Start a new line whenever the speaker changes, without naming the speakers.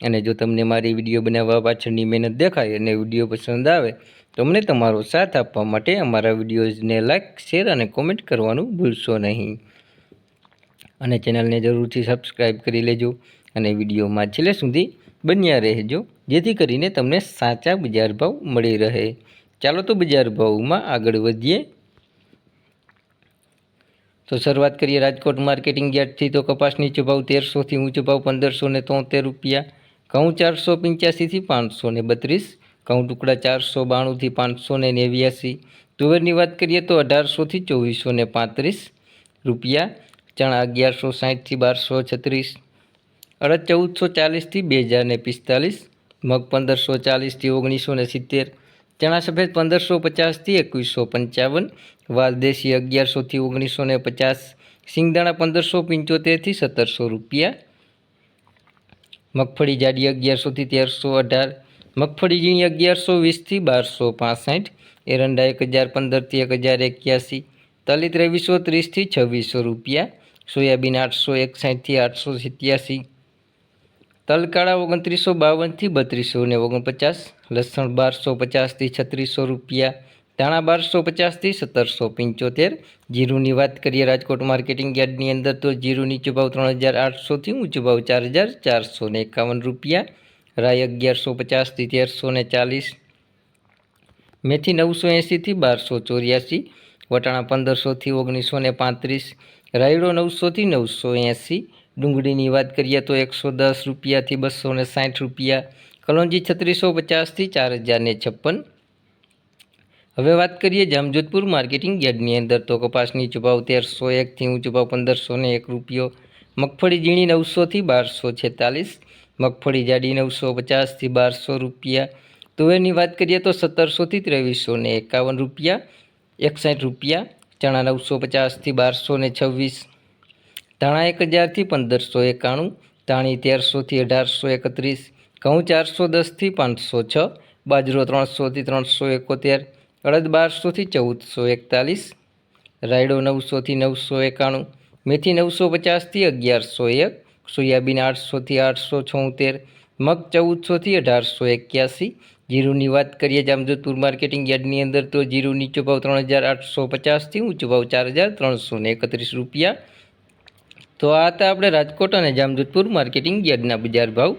અને જો તમને મારી વીડિયો બનાવવા પાછળની મહેનત દેખાય અને વીડિયો પસંદ આવે, તો અમને તમારો સાથ આપવા માટે અમારા વિડીયોઝને લાઇક શેર અને કોમેન્ટ કરવાનું ભૂલશો નહીં. અને ચેનલને જરૂરથી સબસ્ક્રાઈબ કરી લેજો અને વિડીયોમાં છેલ્લે સુધી બન્યા રહેજો, જેથી કરીને તમને સાચા બજાર ભાવ મળી રહે. ચાલો તો બજાર ભાવમાં આગળ વધીએ. તો શરૂઆત કરીએ રાજકોટ માર્કેટિંગ યાર્ડથી. તો કપાસ નીચો ભાવ તેરસોથી ઊંચો ભાવ પંદરસો ને તોતેર રૂપિયા. ઘઉં ચારસો પંચ્યાસીથી પાંચસો ને બત્રીસ, ઘઉં ટુકડા ચારસો બાણુંથી પાંચસો ને નેવ્યાસી, તુવેરની વાત કરીએ તો અઢારસોથી ચોવીસો ને પાંત્રીસ રૂપિયા, ચણા અગિયારસો સાહીઠથી બારસો છત્રીસ, અડદ ચૌદસો ચાલીસથી બે હજાર ને પિસ્તાલીસ, મગ પંદરસો ચાલીસથી ઓગણીસો ને સિત્તેર, ચણા સફેદ પંદરસો પચાસથી એકવીસો પંચાવન વાલદેશી અગિયારસોથી ઓગણીસો ને પચાસ, સિંગદાણા પંદરસો પંચોતેરથી સત્તરસો રૂપિયા મગફળી જાડી અગિયારસોથી તેરસો અઢાર, મગફળી ઝીણી અગિયારસો વીસથી બારસો પાસઠ, એરંડા એક હજાર પંદરથી એક હજાર એક્યાસી તલી ત્રેવીસો ત્રીસથી છવ્વીસો રૂપિયા, સોયાબીન આઠસો એકસાઠથી આઠસો સિત્યાસી, તલકાળા ઓગણત્રીસો બાવનથી બત્રીસો ને ઓગણપચાસ, લસણ બારસો પચાસથી છત્રીસો રૂપિયા ધાણા બારસો પચાસથી સત્તરસો પંચોતેર. જીરુની વાત કરીએ રાજકોટ માર્કેટિંગ યાર્ડની અંદર તો જીરું નીચો ભાવ ત્રણ હજાર આઠસોથી ઊંચો ભાવ ચાર હજાર ચારસો ને એકાવન રૂપિયા. રાય અગિયારસો પચાસથી તેરસો ને ચાલીસ. મેથી નવસો એંસીથી બારસો ચોર્યાસી. વટાણા પંદરસોથી ઓગણીસો ને પાંત્રીસ. રાયડો નવસોથી નવસો એંસી ડુંગળીની વાત કરીએ તો એકસો દસ રૂપિયાથી બસો ને સાઠ રૂપિયા. કલોંજી છત્રીસો પચાસથી ચાર હજાર ને છપ્પન. હવે વાત કરીએ જામજોધપુર માર્કેટિંગ યાર્ડની અંદર. તો કપાસની ચુભાવ તેરસો એકથી ઊંચો ભાવ પંદરસો ને એક રૂપિયો. મગફળી ઝીણી નવસોથી બારસો છેતાલીસ. મગફળી જાડી નવસો પચાસથી બારસો રૂપિયા. તુવેરની વાત કરીએ તો સત્તરસોથી ત્રેવીસો ને એકાવન રૂપિયા. એકસાઠ રૂપિયા. ચણા નવસો પચાસથી બારસો ને છવ્વીસ. ધાણા એક હજારથી પંદરસો એકાણું. ધાણી તેરસોથી અઢારસો એકત્રીસ. ઘઉં ચારસો દસથી પાંચસો છ. બાજરો ત્રણસોથી ત્રણસો એકોતેર. અડદ બારસોથી ચૌદસો એકતાલીસ, રાયડો નવસોથી નવસો એકાણું, મેથી નવસો પચાસથી અગિયારસો એક, સોયાબીન આઠસોથી આઠસો છોતેર, મગ ચૌદસોથી અઢારસો એક્યાસી. જીરુની વાત કરીએ જામજોધપુર માર્કેટિંગ યાર્ડની અંદર તો જીરુ નીચો ભાવ ત્રણ હજાર આઠસો પચાસથી ઊંચો ભાવ ચાર હજાર ત્રણસો ને એકત્રીસ રૂપિયા. તો આ હતા આપણે રાજકોટ અને જામજોધપુર માર્કેટિંગ યાર્ડના બજાર ભાવ.